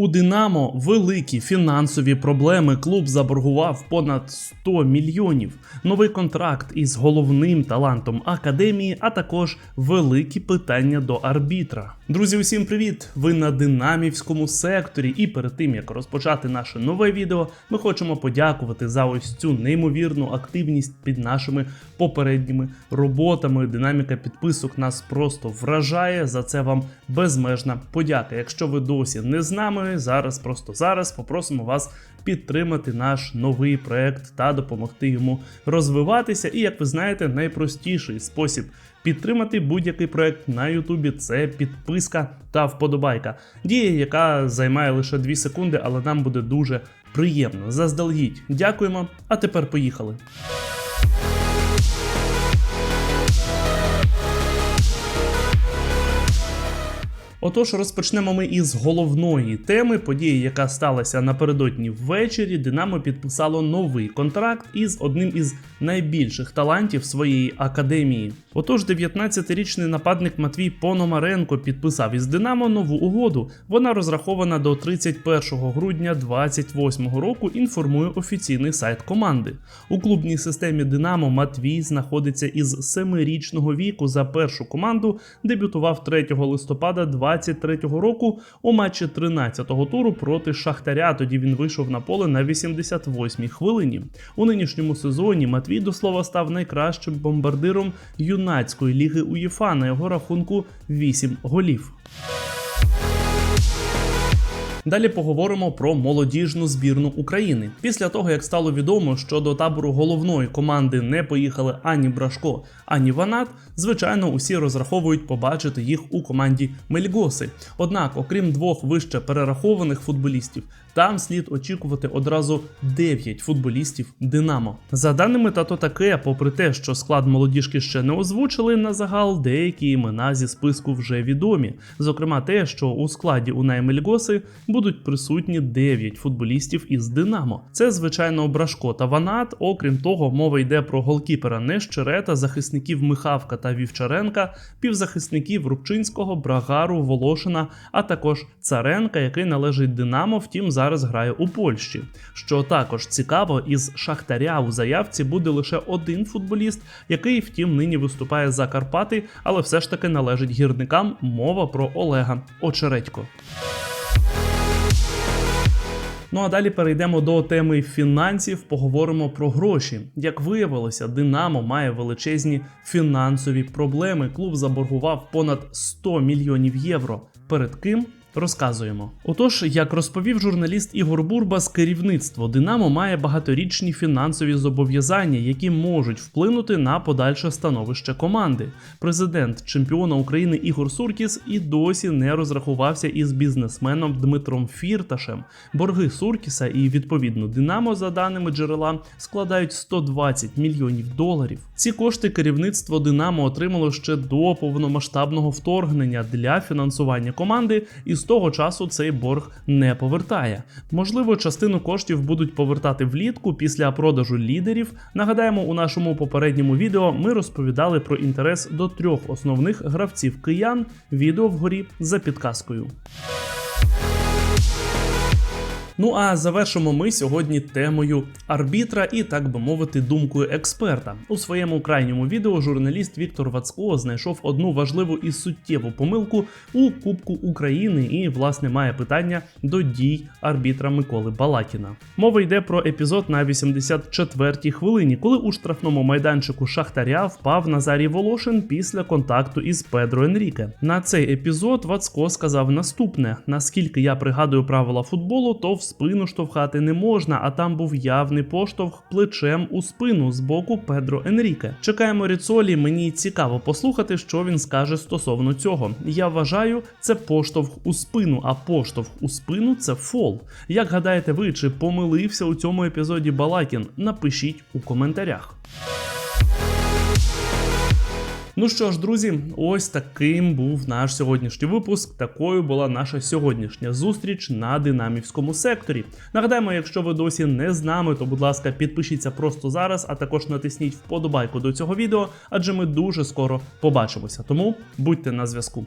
У Динамо великі фінансові проблеми. Клуб заборгував понад 100 мільйонів. Новий контракт із головним талантом академії, а також великі питання до арбітра. Друзі, усім привіт! Ви на динамівському секторі. І перед тим як розпочати наше нове відео, ми хочемо подякувати за ось цю неймовірну активність під нашими попередніми роботами. Динаміка підписок нас просто вражає. За це вам безмежна подяка. Якщо ви досі не з нами, зараз, просто зараз попросимо вас підтримати наш новий проект та допомогти йому розвиватися. І як ви знаєте, найпростіший спосіб. Підтримати будь-який проект на Ютубі це підписка та вподобайка. Дія, яка займає лише 2 секунди, але нам буде дуже приємно. Заздалегідь. Дякуємо. А тепер поїхали. Отож, розпочнемо ми із головної теми події, яка сталася напередодні ввечері. Динамо підписало новий контракт із одним із найбільших талантів своєї академії. Отож, 19-річний нападник Матвій Пономаренко підписав із Динамо нову угоду. Вона розрахована до 31 грудня 2028 року. Інформує офіційний сайт команди. У клубній системі Динамо Матвій знаходиться із 7-річного віку за першу команду. Дебютував 3 листопада 2023 року у матчі 13-го туру проти Шахтаря. Тоді він вийшов на поле на 88-й хвилині. У нинішньому сезоні Матвій до слова став найкращим бомбардиром юнацької ліги УЄФА на його рахунку 8 голів. Далі поговоримо про молодіжну збірну України. Після того, як стало відомо, що до табору головної команди не поїхали ані Брашко, ані Ванат, звичайно, усі розраховують побачити їх у команді Мельгоси. Однак, окрім двох вище перерахованих футболістів, там слід очікувати одразу 9 футболістів Динамо. За даними тато таке, попри те, що склад молодіжки ще не озвучили на загал, деякі імена зі списку вже відомі. Зокрема, те, що у складі Унай Мельгоси будуть присутні 9 футболістів із Динамо. Це, звичайно, Брашко та Ванат. Окрім того, мова йде про голкіпера Нещерета, захисників Михавка та Вівчаренка, півзахисників Рубчинського, Брагару, Волошина, а також Царенка, який належить Динамо, втім зараз грає у Польщі. Що також цікаво, із Шахтаря у заявці буде лише один футболіст, який, втім, нині виступає за Карпати, але все ж таки належить гірникам. Мова про Олега Очередько. Ну а далі перейдемо до теми фінансів. Поговоримо про гроші. Як виявилося, Динамо має величезні фінансові проблеми. Клуб заборгував понад 100 мільйонів євро. Перед ким? Розказуємо. Отож, як розповів журналіст Ігор Бурбас, керівництво Динамо має багаторічні фінансові зобов'язання, які можуть вплинути на подальше становище команди. Президент чемпіона України Ігор Суркіс і досі не розрахувався із бізнесменом Дмитром Фірташем. Борги Суркіса і відповідно Динамо, за даними джерела, складають 120 мільйонів доларів. Ці кошти керівництво Динамо отримало ще до повномасштабного вторгнення для фінансування команди. І з того часу цей борг не повертає. Можливо, частину коштів будуть повертати влітку після продажу лідерів. Нагадаємо, у нашому попередньому відео ми розповідали про інтерес до трьох основних гравців киян. Відео вгорі за підказкою. Ну а завершимо ми сьогодні темою арбітра і, так би мовити, думкою експерта. У своєму крайньому відео журналіст Віктор Вацко знайшов одну важливу і суттєву помилку у Кубку України і, власне, має питання до дій арбітра Миколи Балакіна. Мова йде про епізод на 84-й хвилині, коли у штрафному майданчику Шахтаря впав Назарій Волошин після контакту із Педро Енріке. На цей епізод Вацко сказав наступне: наскільки я пригадую правила футболу, то в спину штовхати не можна, а там був явний поштовх плечем у спину з боку Педро Енріке. Чекаємо Ріцолі. Мені цікаво послухати, що він скаже стосовно цього. Я вважаю, це поштовх у спину, а поштовх у спину це фол. Як гадаєте ви, чи помилився у цьому епізоді Балакін? Напишіть у коментарях. Ну що ж, друзі, ось таким був наш сьогоднішній випуск. Такою була наша сьогоднішня зустріч на динамівському секторі. Нагадаємо, якщо ви досі не з нами, то будь ласка, підпишіться просто зараз, а також натисніть вподобайку до цього відео, адже ми дуже скоро побачимося. Тому будьте на зв'язку.